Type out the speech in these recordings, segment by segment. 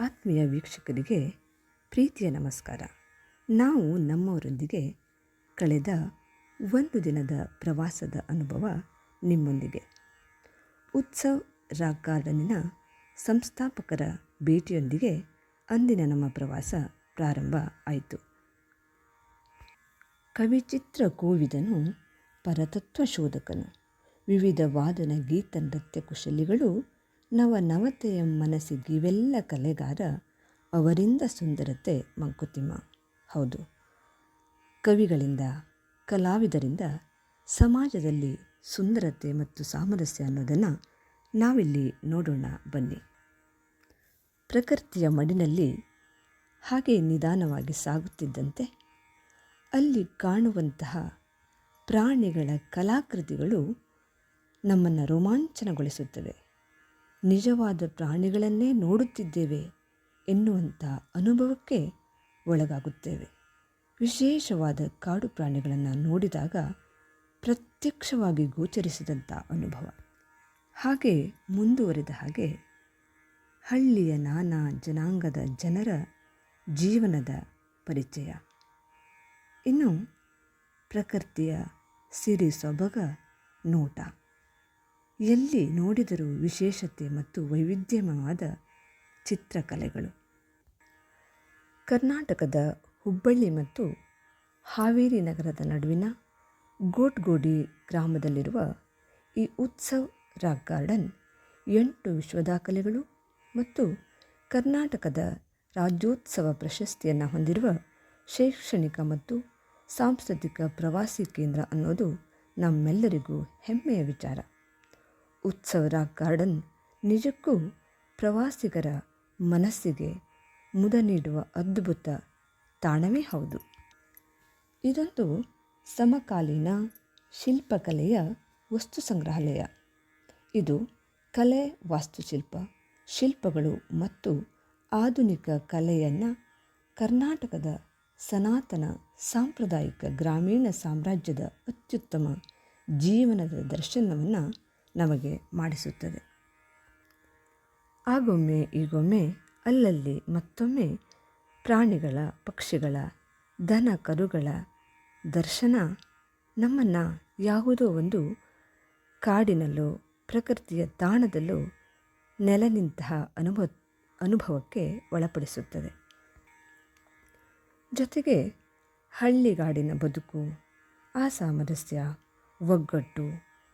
ಆತ್ಮೀಯ ವೀಕ್ಷಕರಿಗೆ ಪ್ರೀತಿಯ ನಮಸ್ಕಾರ. ನಾವು ನಮ್ಮವರೊಂದಿಗೆ ಕಳೆದ ಒಂದು ದಿನದ ಪ್ರವಾಸದ ಅನುಭವ ನಿಮ್ಮೊಂದಿಗೆ. ಉತ್ಸವ್ ರಾಕ್ ಗಾರ್ಡನಿನ ಸಂಸ್ಥಾಪಕರ ಭೇಟಿಯೊಂದಿಗೆ ಅಂದಿನ ನಮ್ಮ ಪ್ರವಾಸ ಪ್ರಾರಂಭ ಆಯಿತು. ಕವಿಚಿತ್ರ ಕೋವಿದನು, ಪರತತ್ವ ಶೋಧಕನು. ವಿವಿಧ ವಾದನ ಗೀತ ನೃತ್ಯ ಕುಶಲಿಗಳು ನವ ನವತೆಯ ಮನಸ್ಸಿಗಿವೆಲ್ಲ ಕಲೆಗಾರ ಅವರಿಂದ ಸುಂದರತೆ ಮಂಕುತಿಮ್ಮ. ಹೌದು. ಕವಿಗಳಿಂದ, ಕಲಾವಿದರಿಂದ ಸಮಾಜದಲ್ಲಿ ಸುಂದರತೆ ಮತ್ತು ಸಾಮರಸ್ಯ ಅನ್ನೋದನ್ನು ನಾವಿಲ್ಲಿ ನೋಡೋಣ ಬನ್ನಿ. ಪ್ರಕೃತಿಯ ಮಡಿನಲ್ಲಿ ಹಾಗೆ ನಿಧಾನವಾಗಿ ಸಾಗುತ್ತಿದ್ದಂತೆ ಅಲ್ಲಿ ಕಾಣುವಂತಹ ಪ್ರಾಣಿಗಳ ಕಲಾಕೃತಿಗಳು ನಮ್ಮನ್ನು ರೋಮಾಂಚನಗೊಳಿಸುತ್ತವೆ. ನಿಜವಾದ ಪ್ರಾಣಿಗಳನ್ನೇ ನೋಡುತ್ತಿದ್ದೇವೆ ಎನ್ನುವಂಥ ಅನುಭವಕ್ಕೆ ಒಳಗಾಗುತ್ತೇವೆ. ವಿಶೇಷವಾದ ಕಾಡು ಪ್ರಾಣಿಗಳನ್ನು ನೋಡಿದಾಗ ಪ್ರತ್ಯಕ್ಷವಾಗಿ ಗೋಚರಿಸಿದಂಥ ಅನುಭವ. ಹಾಗೆ ಮುಂದುವರೆದ ಹಾಗೆ ಹಳ್ಳಿಯ ನಾನಾ ಜನಾಂಗದ ಜನರ ಜೀವನದ ಪರಿಚಯ. ಇನ್ನು ಪ್ರಕೃತಿಯ ಸಿರಿ ಸೊಬಗ ನೋಟ. ಎಲ್ಲಿ ನೋಡಿದರೂ ವಿಶೇಷತೆ ಮತ್ತು ವೈವಿಧ್ಯಮಯವಾದ ಚಿತ್ರಕಲೆಗಳು. ಕರ್ನಾಟಕದ ಹುಬ್ಬಳ್ಳಿ ಮತ್ತು ಹಾವೇರಿ ನಗರದ ನಡುವಿನ ಗೋಟ್ಗೋಡಿ ಗ್ರಾಮದಲ್ಲಿರುವ ಈ ಉತ್ಸವ್ ರಾಕ್ ಗಾರ್ಡನ್ ಎಂಟು ವಿಶ್ವದಾಖಲೆಗಳು ಮತ್ತು ಕರ್ನಾಟಕದ ರಾಜ್ಯೋತ್ಸವ ಪ್ರಶಸ್ತಿಯನ್ನು ಹೊಂದಿರುವ ಶೈಕ್ಷಣಿಕ ಮತ್ತು ಸಾಂಸ್ಕೃತಿಕ ಪ್ರವಾಸಿ ಕೇಂದ್ರ ಅನ್ನೋದು ನಮ್ಮೆಲ್ಲರಿಗೂ ಹೆಮ್ಮೆಯ ವಿಚಾರ. ಉತ್ಸವ ರಾಕ್ ಗಾರ್ಡನ್ ನಿಜಕ್ಕೂ ಪ್ರವಾಸಿಗರ ಮನಸ್ಸಿಗೆ ಮುದ ನೀಡುವ ಅದ್ಭುತ ತಾಣವೇ ಹೌದು. ಇದೊಂದು ಸಮಕಾಲೀನ ಶಿಲ್ಪಕಲೆಯ ವಸ್ತು ಸಂಗ್ರಹಾಲಯ. ಇದು ಕಲೆ, ವಾಸ್ತುಶಿಲ್ಪ, ಶಿಲ್ಪಗಳು ಮತ್ತು ಆಧುನಿಕ ಕಲೆಯನ್ನು ಕರ್ನಾಟಕದ ಸನಾತನ ಸಾಂಪ್ರದಾಯಿಕ ಗ್ರಾಮೀಣ ಸಾಮ್ರಾಜ್ಯದ ಅತ್ಯುತ್ತಮ ಜೀವನದ ದರ್ಶನವನ್ನು ನಮಗೆ ಮಾಡಿಸುತ್ತದೆ. ಆಗೊಮ್ಮೆ ಈಗೊಮ್ಮೆ ಅಲ್ಲಲ್ಲಿ ಮತ್ತೊಮ್ಮೆ ಪ್ರಾಣಿಗಳ, ಪಕ್ಷಿಗಳ, ದನ ಕರುಗಳ ದರ್ಶನ ನಮ್ಮನ್ನು ಯಾವುದೋ ಒಂದು ಕಾಡಿನಲ್ಲೋ, ಪ್ರಕೃತಿಯ ತಾಣದಲ್ಲೋ ನೆಲ ನಿಂತಹ ಅನುಭವ, ಅನುಭವಕ್ಕೆ ಒಳಪಡಿಸುತ್ತದೆ. ಜೊತೆಗೆ ಹಳ್ಳಿಗಾಡಿನ ಬದುಕು, ಆ ಸಾಮರಸ್ಯ, ಒಗ್ಗಟ್ಟು,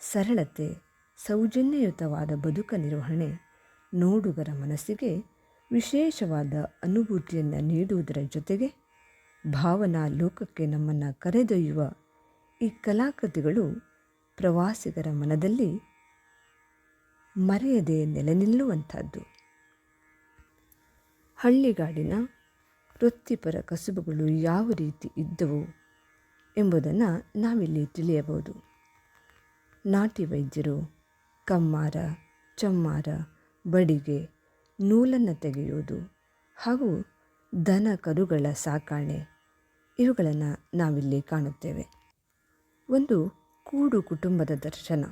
ಸರಳತೆ ಸೌಜನ್ಯಯುತವಾದ ಬದುಕ ನಿರ್ವಹಣೆ ನೋಡುಗರ ಮನಸ್ಸಿಗೆ ವಿಶೇಷವಾದ ಅನುಭೂತಿಯನ್ನು ನೀಡುವುದರ ಜೊತೆಗೆ ಭಾವನಾ ಲೋಕಕ್ಕೆ ನಮ್ಮನ್ನು ಕರೆದೊಯ್ಯುವ ಈ ಕಲಾಕೃತಿಗಳು ಪ್ರವಾಸಿಗರ ಮನದಲ್ಲಿ ಮರೆಯದೆ ನೆಲೆ ನಿಲ್ಲುವಂಥದ್ದು ಹಳ್ಳಿಗಾಡಿನ ವೃತ್ತಿಪರ ಕಸುಬುಗಳು ಯಾವ ರೀತಿ ಇದ್ದವು ಎಂಬುದನ್ನು ನಾವಿಲ್ಲಿ ತಿಳಿಯಬಹುದು. ನಾಟಿ ವೈದ್ಯರು ಕಮ್ಮಾರ, ಚಮ್ಮಾರ, ಬಡಿಗೆ, ನೂಲನ್ನು ತೆಗೆಯುವುದು ಹಾಗೂ ದನ ಕರುಗಳ ಸಾಕಾಣೆ. ಇವುಗಳನ್ನು ನಾವಿಲ್ಲಿ ಕಾಣುತ್ತೇವೆ. ಒಂದು ಕೂಡು ಕುಟುಂಬದ ದರ್ಶನ.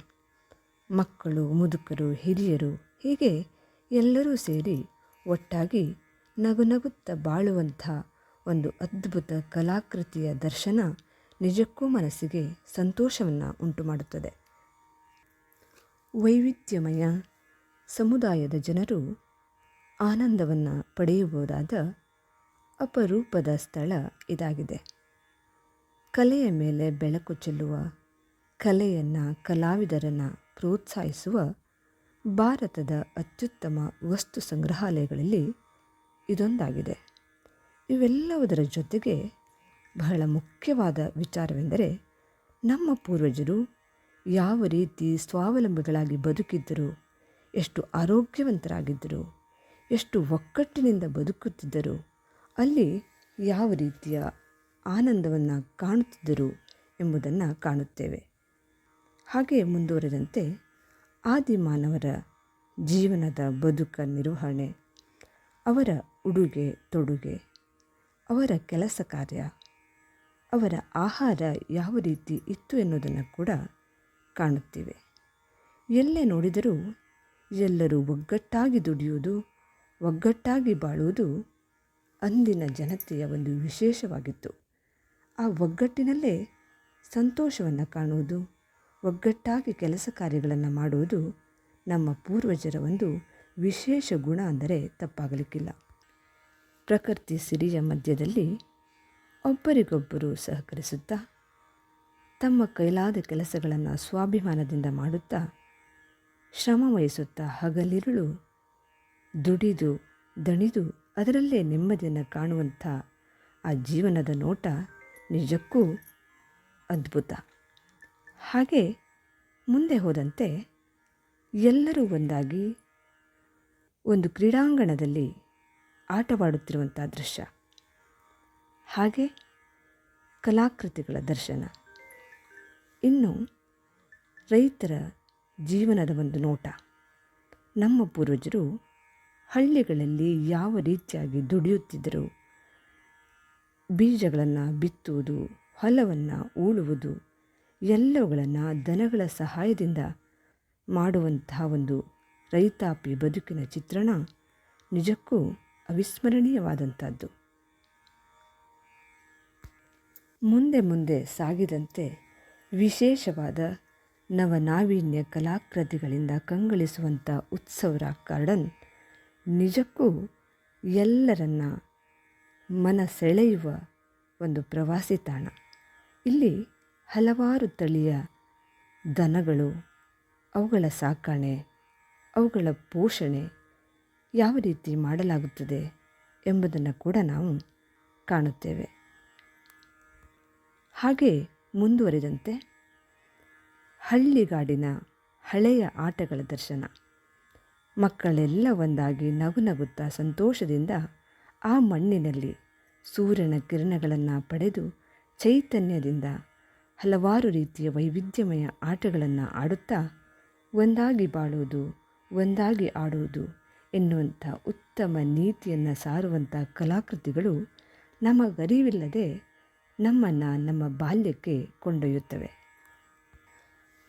ಮಕ್ಕಳು, ಮುದುಕರು, ಹಿರಿಯರು ಹೀಗೆ ಎಲ್ಲರೂ ಸೇರಿ ಒಟ್ಟಾಗಿ ನಗು ನಗುತ್ತಾ ಬಾಳುವಂಥ ಒಂದು ಅದ್ಭುತ ಕಲಾಕೃತಿಯ ದರ್ಶನ ನಿಜಕ್ಕೂ ಮನಸ್ಸಿಗೆ ಸಂತೋಷವನ್ನು ಉಂಟು ಮಾಡುತ್ತದೆ ವೈವಿಧ್ಯಮಯ ಸಮುದಾಯದ ಜನರು ಆನಂದವನ್ನು ಪಡೆಯಬಹುದಾದ ಅಪರೂಪದ ಸ್ಥಳ ಇದಾಗಿದೆ. ಕಲೆಯ ಮೇಲೆ ಬೆಳಕು ಚೆಲ್ಲುವ, ಕಲೆಯನ್ನು ಕಲಾವಿದರನ್ನು ಪ್ರೋತ್ಸಾಹಿಸುವ ಭಾರತದ ಅತ್ಯುತ್ತಮ ವಸ್ತು ಸಂಗ್ರಹಾಲಯಗಳಲ್ಲಿ ಇದೊಂದಾಗಿದೆ. ಇವೆಲ್ಲವುದರ ಜೊತೆಗೆ ಬಹಳ ಮುಖ್ಯವಾದ ವಿಚಾರವೆಂದರೆ ನಮ್ಮ ಪೂರ್ವಜರು ಯಾವ ರೀತಿ ಸ್ವಾವಲಂಬಿಗಳಾಗಿ ಬದುಕಿದ್ದರು, ಎಷ್ಟು ಆರೋಗ್ಯವಂತರಾಗಿದ್ದರು, ಎಷ್ಟು ಒಕ್ಕಟ್ಟಿನಿಂದ ಬದುಕುತ್ತಿದ್ದರು, ಅಲ್ಲಿ ಯಾವ ರೀತಿಯ ಆನಂದವನ್ನು ಕಾಣುತ್ತಿದ್ದರು ಎಂಬುದನ್ನು ಕಾಣುತ್ತೇವೆ. ಹಾಗೆ ಮುಂದುವರೆದಂತೆ ಆದಿಮಾನವರ ಜೀವನದ ಬದುಕ ನಿರ್ವಹಣೆ, ಅವರ ಉಡುಗೆ ತೊಡುಗೆ, ಅವರ ಕೆಲಸ ಕಾರ್ಯ, ಅವರ ಆಹಾರ ಯಾವ ರೀತಿ ಇತ್ತು ಎನ್ನುವುದನ್ನು ಕೂಡ ಕಾಣುತ್ತೇವೆ. ಎಲ್ಲೇ ನೋಡಿದರೂ ಎಲ್ಲರೂ ಒಗ್ಗಟ್ಟಾಗಿ ದುಡಿಯುವುದು, ಒಗ್ಗಟ್ಟಾಗಿ ಬಾಳುವುದು ಅಂದಿನ ಜನತೆಯ ಒಂದು ವಿಶೇಷವಾಗಿತ್ತು. ಆ ಒಗ್ಗಟ್ಟಿನಲ್ಲೇ ಸಂತೋಷವನ್ನು ಕಾಣುವುದು, ಒಗ್ಗಟ್ಟಾಗಿ ಕೆಲಸ ಕಾರ್ಯಗಳನ್ನು ಮಾಡುವುದು ನಮ್ಮ ಪೂರ್ವಜರ ಒಂದು ವಿಶೇಷ ಗುಣ ಅಂದರೆ ತಪ್ಪಾಗಲಿಕ್ಕಿಲ್ಲ. ಪ್ರಕೃತಿ ಸಿರಿಯ ಮಧ್ಯದಲ್ಲಿ ಒಬ್ಬರಿಗೊಬ್ಬರು ಸಹಕರಿಸುತ್ತಾ ತಮ್ಮ ಕೈಲಾದ ಕೆಲಸಗಳನ್ನು ಸ್ವಾಭಿಮಾನದಿಂದ ಮಾಡುತ್ತಾ ಶ್ರಮ ವಹಿಸುತ್ತಾ ಹಗಲಿರುಳು ದುಡಿದು, ದಣಿದು ಅದರಲ್ಲೇ ನೆಮ್ಮದಿಯನ್ನು ಕಾಣುವಂಥ ಆ ಜೀವನದ ನೋಟ ನಿಜಕ್ಕೂ ಅದ್ಭುತ. ಹಾಗೆ ಮುಂದೆ ಹೋದಂತೆ ಎಲ್ಲರೂ ಒಂದಾಗಿ ಒಂದು ಕ್ರೀಡಾಂಗಣದಲ್ಲಿ ಆಟವಾಡುತ್ತಿರುವಂಥ ದೃಶ್ಯ. ಹಾಗೆ ಕಲಾಕೃತಿಗಳ ದರ್ಶನ. ಇನ್ನು ರೈತರ ಜೀವನದ ಒಂದು ನೋಟ. ನಮ್ಮ ಪೂರ್ವಜರು ಹಳ್ಳಿಗಳಲ್ಲಿ ಯಾವ ರೀತಿಯಾಗಿ ದುಡಿಯುತ್ತಿದ್ದರು? ಬೀಜಗಳನ್ನು ಬಿತ್ತುವುದು, ಹೊಲವನ್ನು ಉಳುವುದು ಎಲ್ಲವುಗಳನ್ನು ದನಗಳ ಸಹಾಯದಿಂದ ಮಾಡುವಂತಹ ಒಂದು ರೈತಾಪಿ ಬದುಕಿನ ಚಿತ್ರಣ ನಿಜಕ್ಕೂ ಅವಿಸ್ಮರಣೀಯವಾದಂಥದ್ದು. ಮುಂದೆ ಮುಂದೆ ಸಾಗಿದಂತೆ ವಿಶೇಷವಾದ ನವನಾವೀನ್ಯ ಕಲಾಕೃತಿಗಳಿಂದ ಕಂಗೊಳಿಸುವಂಥ ಉತ್ಸವರ ಗಾರ್ಡನ್ ನಿಜಕ್ಕೂ ಎಲ್ಲರನ್ನ ಮನ ಸೆಳೆಯುವ ಒಂದು ಪ್ರವಾಸಿ ತಾಣ. ಇಲ್ಲಿ ಹಲವಾರು ತಳಿಯ ದನಗಳು, ಅವುಗಳ ಸಾಕಣೆ, ಅವುಗಳ ಪೋಷಣೆ ಯಾವ ರೀತಿ ಮಾಡಲಾಗುತ್ತದೆ ಎಂಬುದನ್ನು ಕೂಡ ನಾವು ಕಾಣುತ್ತೇವೆ. ಹಾಗೆ ಮುಂದುವರಿದಂತೆ ಹಳ್ಳಿಗಾಡಿನ ಹಳೆಯ ಆಟಗಳ ದರ್ಶನ. ಮಕ್ಕಳೆಲ್ಲ ಒಂದಾಗಿ ನಗು ನಗುತ್ತಾ ಸಂತೋಷದಿಂದ ಆ ಮಣ್ಣಿನಲ್ಲಿ ಸೂರ್ಯನ ಕಿರಣಗಳನ್ನು ಪಡೆದು ಚೈತನ್ಯದಿಂದ ಹಲವಾರು ರೀತಿಯ ವೈವಿಧ್ಯಮಯ ಆಟಗಳನ್ನು ಆಡುತ್ತಾ ಒಂದಾಗಿ ಬಾಳುವುದು, ಒಂದಾಗಿ ಆಡುವುದು ಎನ್ನುವಂಥ ಉತ್ತಮ ನೀತಿಯನ್ನು ಸಾರುವಂಥ ಕಲಾಕೃತಿಗಳು ನಮಗರಿವಿಲ್ಲದೆ ನಮ್ಮನ್ನು ನಮ್ಮ ಬಾಲ್ಯಕ್ಕೆ ಕೊಂಡೊಯ್ಯುತ್ತವೆ.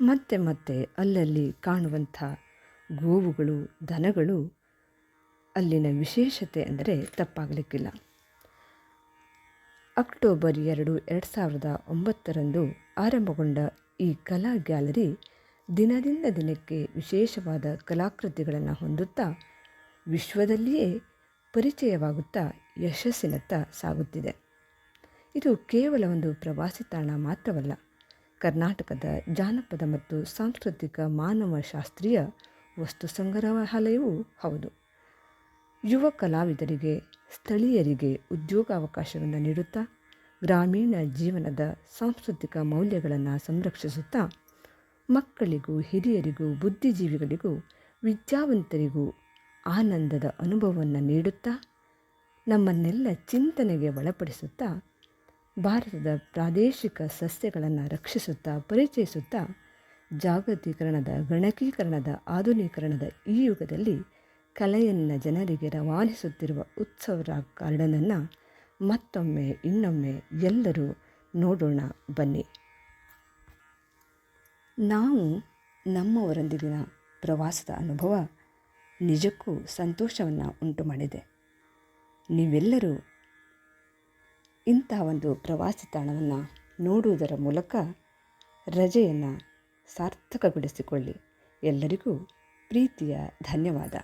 ಮತ್ತೆ ಮತ್ತೆ ಅಲ್ಲಲ್ಲಿ ಕಾಣುವಂಥ ಗೋವುಗಳು, ದನಗಳು ಅಲ್ಲಿನ ವಿಶೇಷತೆ ಅಂದರೆ ತಪ್ಪಾಗಲಿಕ್ಕಿಲ್ಲ. ಅಕ್ಟೋಬರ್ ಎರಡು ಎರಡು ಸಾವಿರದ ಒಂಬತ್ತರಂದು ಆರಂಭಗೊಂಡ ಈ ಕಲಾ ಗ್ಯಾಲರಿ ದಿನದಿಂದ ದಿನಕ್ಕೆ ವಿಶೇಷವಾದ ಕಲಾಕೃತಿಗಳನ್ನು ಹೊಂದುತ್ತಾ ವಿಶ್ವದಲ್ಲಿಯೇ ಪರಿಚಯವಾಗುತ್ತಾ ಯಶಸ್ಸಿನತ್ತ ಸಾಗುತ್ತಿದೆ. ಇದು ಕೇವಲ ಒಂದು ಪ್ರವಾಸಿ ತಾಣ ಮಾತ್ರವಲ್ಲ. ಕರ್ನಾಟಕದ ಜಾನಪದ ಮತ್ತು ಸಾಂಸ್ಕೃತಿಕ ಮಾನವ ಶಾಸ್ತ್ರೀಯ ವಸ್ತು ಸಂಗ್ರಹಾಲಯವೂ ಹೌದು. ಯುವ ಕಲಾವಿದರಿಗೆ, ಸ್ಥಳೀಯರಿಗೆ ಉದ್ಯೋಗಾವಕಾಶವನ್ನು ನೀಡುತ್ತಾ, ಗ್ರಾಮೀಣ ಜೀವನದ ಸಾಂಸ್ಕೃತಿಕ ಮೌಲ್ಯಗಳನ್ನು ಸಂರಕ್ಷಿಸುತ್ತಾ, ಮಕ್ಕಳಿಗೂ, ಹಿರಿಯರಿಗೂ, ಬುದ್ಧಿಜೀವಿಗಳಿಗೂ, ವಿದ್ಯಾವಂತರಿಗೂ ಆನಂದದ ಅನುಭವವನ್ನು ನೀಡುತ್ತಾ, ನಮ್ಮನ್ನೆಲ್ಲ ಚಿಂತನೆಗೆ ಒಳಪಡಿಸುತ್ತಾ ಭಾರತದ ಪ್ರಾದೇಶಿಕ ಸಸ್ಯಗಳನ್ನು ರಕ್ಷಿಸುತ್ತಾ, ಪರಿಚಯಿಸುತ್ತಾ, ಜಾಗತೀಕರಣದ, ಗಣಕೀಕರಣದ, ಆಧುನೀಕರಣದ ಈ ಯುಗದಲ್ಲಿ ಕಲೆಯನ್ನು ಜನರಿಗೆ ರವಾನಿಸುತ್ತಿರುವ ಉತ್ಸವ ಗಾರ್ಡನನ್ನು ಮತ್ತೊಮ್ಮೆ, ಇನ್ನೊಮ್ಮೆ ಎಲ್ಲರೂ ನೋಡೋಣ, ಬನ್ನಿ. ನಾವು ನಮ್ಮವರೊಂದಿಗಿನ ಪ್ರವಾಸದ ಅನುಭವ ನಿಜಕ್ಕೂ ಸಂತೋಷವನ್ನು ಉಂಟು ಮಾಡಿದೆ ನೀವೆಲ್ಲರೂ ಇಂಥ ಒಂದು ಪ್ರವಾಸಿ ತಾಣವನ್ನು ನೋಡುವುದರ ಮೂಲಕ ರಜೆಯನ್ನು ಸಾರ್ಥಕಗೊಳಿಸಿಕೊಳ್ಳಿ. ಎಲ್ಲರಿಗೂ ಪ್ರೀತಿಯ ಧನ್ಯವಾದ.